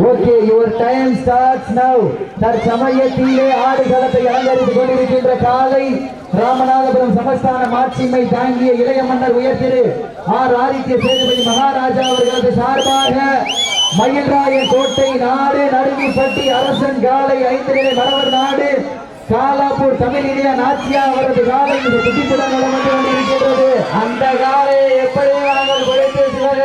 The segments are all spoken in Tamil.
Okay your time starts now தற்சமயத்திலே ஆடுகளத்தை அலங்கரித்துக் கொண்டிருக்கின்ற காலை ராமநாதபுரம் சமஸ்தான மாட்சிமை தாங்கிய இளைய மன்னர் உயர்த்திரு ஆர். ஆதித்ய சேதுபதி மகாராஜா அவர்களது சார்பாக மயில்ராயன் கோட்டை நாடு நடுவிப்பட்டி அரசன் காலை ஐந்து நிலை மரவர் நாடு காலாப்பூர் தமிழினிய நாச்சியா அவரது காலை இந்த குட்டிப்புடன் வந்து கொண்டிருக்கிறது அந்த காலை எப்படி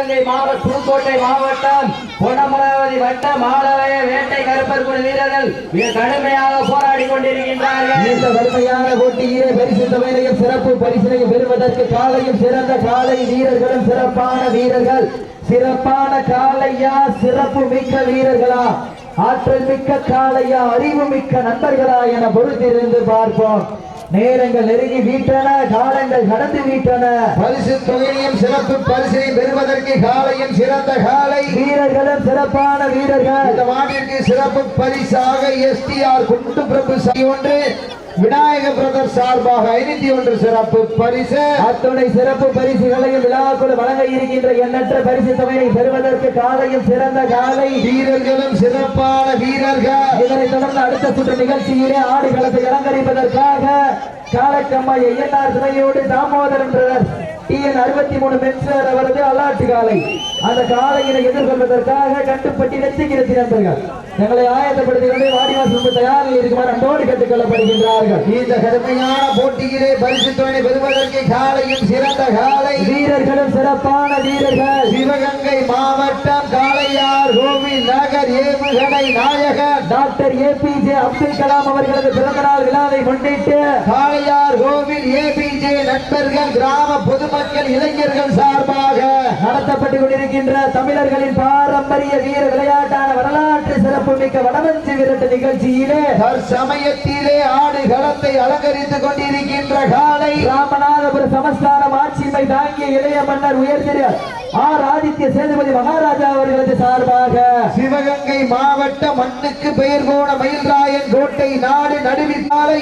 சிவகங்கை மாவட்ட புதுக்கோட்டை மாவட்டம் பொன்னமராவதி வட்டம் மாலவய வேட்டை கருப்பர் குழு வீரர்கள் மிக கடுமையாக போராடி கொண்டிருக்கின்றார்கள். இந்த வறுமையான போட்டியிலே பரிசு தொகையிலையும் சிறப்பு பரிசினையும் பெறுவதற்கு காலையும் சிறந்த காலை வீரர்களும் சிறப்பான வீரர்கள். சிறப்பான காளையா சிறப்பு மிக்க வீரர்களா? ஆற்றல் மிக்க காளையா அறிவு மிக்க நண்பர்களா என பொறுத்திருந்து பார்ப்போம். நேரங்கள் நெருங்கி வீட்டன காலங்கள் கடந்து வீட்டன பரிசு தொகையையும் சிறப்பு பரிசையும் பெறுவதற்கு காலையும் சிறந்த காலை. வீரர்களும் சிறப்பான வீரர்கள். இந்த மாநிலத்திற்கு சிறப்பு பரிசாக எஸ்டிஆர் குண்டு பிரபு ஒன்று விநாயக பிரதர் சார்பாக ஐநூத்தி ஒன்று சிறப்பு பரிசு. அத்துணை சிறப்பு பரிசுகளையும் விழாக்குழு வழங்க இருக்கின்ற எண்ணற்ற பரிசு தொகையை பெறுவதற்கு காலையும் சிறந்த காலை. வீரர்களும் சிறப்பான வீரர்கள். இதனைத் தொடர்ந்து அடுத்த சுற்று நிகழ்ச்சியிலே ஆடுகளத்தை அலங்கரிப்பதற்காக காலக்கம்மா ஐயனார் துணையோடு தாமோதரன் பிரதர் டிஎன் அறுபத்தி மூணு மென்சர் அவரது அல்லாட்டு காலை. அந்த காலையினை எதிர்கொள்வதற்காக கட்டுப்பட்டி நெச்சுகிறது நண்பர்கள். எங்களை ஆயத்தப்படுத்திக் கொண்டு வாடிவாசல் தயாரில் இருக்குமாறு அன்போடு கேட்டுக் கொள்ளப்படுகின்றார்கள். இந்த கடுமையான போட்டியிலே பரிசு தொகை பெறுவதற்கு காலையும் சிறந்த காலை. வீரர்களும் சிறப்பான வீரர்கள். சிவகங்கை மாவட்டம் காளையார் கோவில் நகர் ஏமுகடை நாயகர் டாக்டர் ஏபிஜே அப்துல் கலாம் அவர்களது பிறந்தநாள் விழாவை முன்னிட்டு காளையார் கோவில் ஏபிஜே நண்பர்கள் கிராம பொதுமக்கள் இளைஞர்கள் சார்பாக நடத்தப்பட்டு கொண்டிருக்கின்ற தமிழர்களின் பாரம்பரிய வீர விளையாட்டான வரலாற்று சிறப்புமிக்க வடமஞ்சி விரட்டு நிகழ்ச்சியிலே தற்சமயத்திலே ஆடு களத்தை அலங்கரித்துக் கொண்டிருக்கின்ற காலை ராமநாதபுரம் சமஸ்தானம் ஆட்சிமை தாங்கிய இளைய மன்னர் உயர்திரு ஆர் ஆதித்ய சேதுபதி மகாராஜா அவர்களது சார்பாக சிவகங்கை மாவட்ட மண்ணுக்கு பெயர் போன மயில்ராயன் கோட்டை நாடு நடுவிசாலை.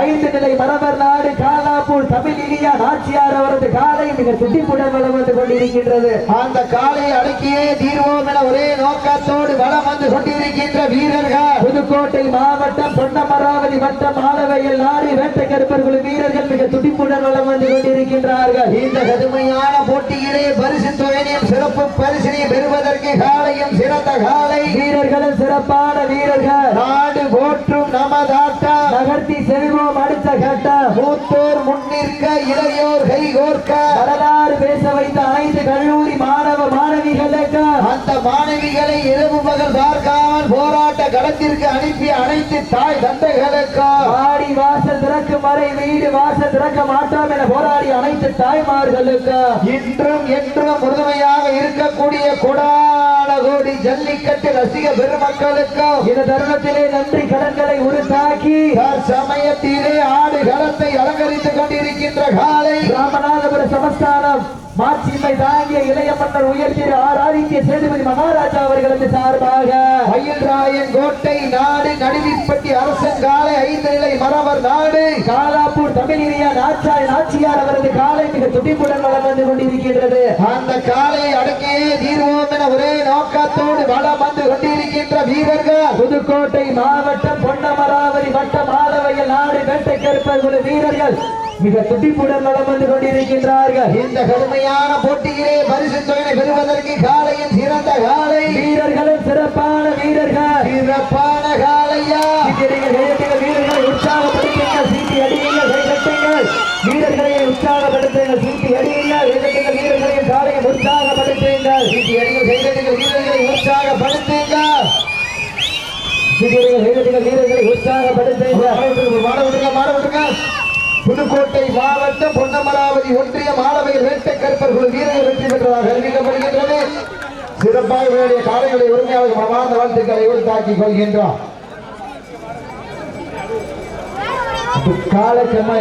ஐந்து நிலை மரபர் நாடு காலாப்பூர் தமிழ் இனியா நாச்சியார் அவரது காலை மிக துடிப்புடன் வலம் வந்து கொண்டிருக்கின்றது. அந்த காலை அடக்கியே தீர்வோம் என ஒரே நோக்கத்தோடு வலம் வந்து கொண்டிருக்கின்ற வீரர்கள். புதுக்கோட்டை மாவட்டம் பொன்னமராவதி வட்டம் ஆலவையில் நாடு வேட்டை கருப்பர்கள் வீரர்கள் மிக துடிப்புடன் வலம் வந்து கொண்டிருக்கின்றார்கள். இந்த கடுமையான போட்டியிலே பரிசு தொகையையும் சிறப்பு பரிசினையும் பெறுவதற்கு காலையும் சிறந்த காலை. வீரர்களும் சிறப்பான வீரர்கள். நாடு போற்றும் நமதாட்டம் நகர்த்தி செல்வோம் அடுத்த கட்டம் மூத்தோர் முன்னிற்க இளையோர் கை கோர்க்க. வரலாறு பேச வைத்த அனைத்து கல்லூரி மாணவ மாணவிகளுக்கு. அந்த மாணவிகளை இரவு பகல் பார்க்காமல் போராட்ட களத்திற்கு அனுப்பிய அனைத்து தாய் தந்தைகளுக்கும் ஆடி வாசல் திறக்கும் வரை வீடு வாசல் திறக்க மாட்டோம் என போராடி அனைத்து தாய்மார்களுக்கு. இன்றும் என்றும் ஜல்லிக்கட்டு ரசிக பெருமக்களுக்கும் இந்த தருணத்திலே நன்றி கடன்களை உருத்தாக்கி சமயத்திலே ஆடு களத்தை அலங்கரித்துக் கொண்டிருக்கின்ற காலை ராமநாதபுர சமஸ்தானம் மாட்சிமை தாங்கிய இளைய மன்னர் உயர்த்திய ஆர் ஆதித்ய சேதுபதி மகாராஜா அவர்களது சார்பாக மயில்ராயன் கோட்டை நாடு நடுவிப்பட்டி அரசன் காலை ஐந்து நிலை மரவர் நாடு காலாப்பூர் தமிழினியா நாச்சாய் நாச்சியார் அவரது காலை மிக துடிப்புடன் வளம் வந்து கொண்டிருக்கின்றது. அந்த காலை அடக்கியே தீர்வோம் என ஒரே நோக்கத்தோடு வளம் வந்து கொண்டிருக்கின்ற வீரர்கள். புதுக்கோட்டை மாவட்டம் பொன்னமராவதி வட்டம் ஆலவையில் நாடு வேட்டை கருப்பர் வீரர்கள் மிக துடிப்புடன் வளம் வந்து கொண்டிருக்கின்றார்கள். இந்த கடுமையான போட்டியிலே பரிசு தொகை பெறுவதற்கு காலையின் சிறந்த காலை. வீரர்களும் சிறப்பான வீரர்கள். சிறப்பான காலையா? வீரர்களை உற்சாகப்படுத்துங்கள் உற்சாகப்படுத்துங்கள். சீட்டி அடியுங்கள் கைகட்டுங்கள் வீரர்களையும் சாலையை உற்சாகப்படுத்துங்கள். வீட்டி அடிகள் செய்திருக்கிற வீரர்களை உற்சாகப்படுத்துங்க வீரர்களை உற்சாகப்படுத்துங்கள். புதுக்கோட்டை மாவட்டம் பொன்னமராவதி ஒன்றிய மாணவியர் வேட்டை கருப்பர் குழு வீரர்கள் வெற்றி பெற்றதாக அறிவிக்கப்படுகின்றது. சிறப்பாக விளையாடிய காலைகளை உரிமையாளர்கள் மனமார்ந்த வாழ்த்துக்களை உறுத்தாக்கிக் கொள்கின்றார் காலக்கம்மா